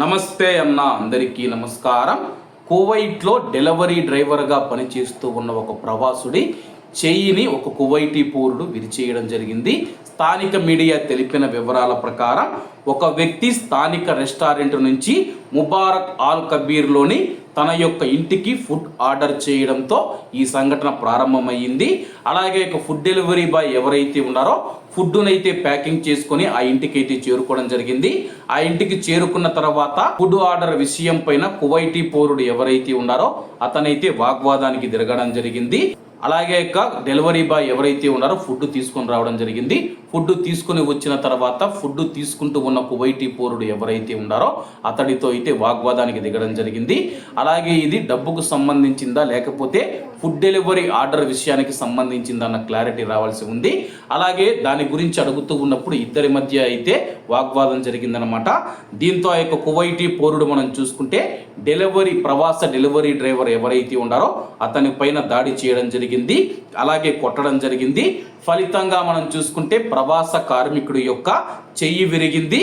నమస్తే అన్న అందరికీ నమస్కారం. కువైట్లో డెలివరీ డ్రైవర్గా పనిచేస్తూ ఉన్న ఒక ప్రవాసుడి చెయ్యిని ఒక కువైటీ పౌరుడు విరిచేయడం జరిగింది. స్థానిక మీడియా తెలిపిన వివరాల ప్రకారం ఒక వ్యక్తి స్థానిక రెస్టారెంట్ నుంచి ముబారక్ ఆల్ కబీర్లోని తన యొక్క ఇంటికి ఫుడ్ ఆర్డర్ చేయడంతో ఈ సంఘటన ప్రారంభమైంది అలాగే ఒక ఫుడ్ డెలివరీ బాయ్ ఎవరైతే ఉన్నారో ఫుడ్డునైతే ప్యాకింగ్ చేసుకొని ఆ ఇంటికి అయితే చేరుకోవడం జరిగింది. ఆ ఇంటికి చేరుకున్న తర్వాత ఫుడ్ ఆర్డర్ విషయం పైన కువైటీ పౌరుడు ఎవరైతే ఉన్నారో అతనైతే వాగ్వాదానికి తిరగడం జరిగింది. అలాగే ఇక డెలివరీ బాయ్ ఎవరైతే ఉన్నారో ఫుడ్ తీసుకొని రావడం జరిగింది. ఫుడ్ తీసుకొని వచ్చిన తర్వాత ఫుడ్ తీసుకుంటూ ఉన్న కువైటీ పౌరుడు ఎవరైతే ఉన్నారో అతడితో అయితే వాగ్వాదానికి దిగడం జరిగింది. అలాగే ఇది డబ్బుకు సంబంధించిందా లేకపోతే ఫుడ్ డెలివరీ ఆర్డర్ విషయానికి సంబంధించింది అన్న క్లారిటీ రావాల్సి ఉంది. అలాగే దాని గురించి అడుగుతూ ఉన్నప్పుడు ఇద్దరి మధ్య అయితే వాగ్వాదం జరిగిందనమాట దీంతో ఆ యొక్క కువైటీ పౌరుడు మనం చూసుకుంటే డెలివరీ ప్రవాస డెలివరీ డ్రైవర్ ఎవరైతే ఉన్నారో అతని పైన దాడి చేయడం జరిగింది. అలాగే కొట్టడం జరిగింది. ఫలితంగా మనం చూసుకుంటే ప్రవాస కార్మికుడి యొక్క చెయ్యి విరిగింది.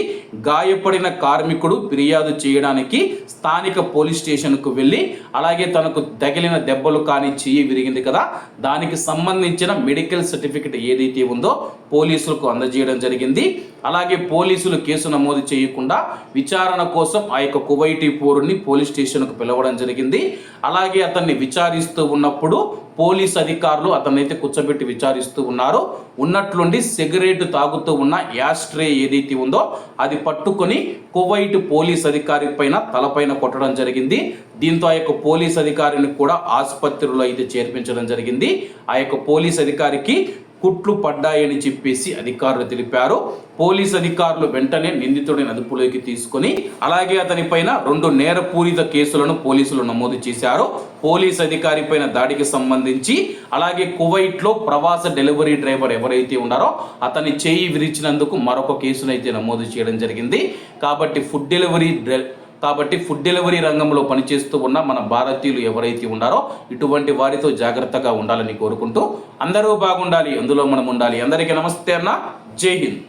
గాయపడిన కార్మికుడు ఫిర్యాదు చేయడానికి స్థానిక పోలీస్ స్టేషన్కు వెళ్ళి అలాగే తనకు తగిలిన దెబ్బలు కానీ చెయ్యి విరిగింది కదా. దానికి సంబంధించిన మెడికల్ సర్టిఫికెట్ ఏదైతే ఉందో పోలీసులకు అందజేయడం జరిగింది. అలాగే పోలీసులు కేసు నమోదు చేయకుండా విచారణ కోసం ఆ యొక్క కువైటీ పౌరుని పోలీస్ స్టేషన్కు పిలవడం జరిగింది. అలాగే అతన్ని విచారిస్తూ ఉన్నప్పుడు పోలీస్ అధికారులు అతన్నైతే కూర్చోబెట్టి విచారిస్తూ ఉన్నారు. ఉన్నట్లుండి సిగరెట్ తాగుతూ ఉన్న యాస్ట్రే ఏదైతే ఉందో అది పట్టుకొని కువైట్ పోలీస్ అధికారి పైన తలపైన కొట్టడం జరిగింది. దీంతో ఆ యొక్క పోలీస్ అధికారిని కూడా ఆసుపత్రిలో అయితే చేర్పించడం జరిగింది. ఆ యొక్క పోలీస్ అధికారికి కుట్లు పడ్డాయని చెప్పేసి అధికారులు తెలిపారు. పోలీస్ అధికారులు వెంటనే నిందితుడిని అదుపులోకి తీసుకొని అలాగే అతని పైన రెండు నేరపూరిత కేసులను పోలీసులు నమోదు చేశారు. పోలీస్ అధికారి పైన దాడికి సంబంధించి అలాగే కువైట్లో ప్రవాస డెలివరీ డ్రైవర్ ఎవరైతే ఉన్నారో అతని చేయి విరిచినందుకు మరొక కేసునైతే నమోదు చేయడం జరిగింది. కాబట్టి ఫుడ్ డెలివరీ డ్రై కాబట్టి ఫుడ్ డెలివరీ రంగంలో పనిచేస్తూ ఉన్న మన భారతీయులు ఎవరైతే ఉన్నారో ఇటువంటి వారితో జాగ్రత్తగా ఉండాలని కోరుకుంటూ అందరూ బాగుండాలి అందులో మనం ఉండాలి. అందరికీ నమస్తే అన్న. జై హింద్.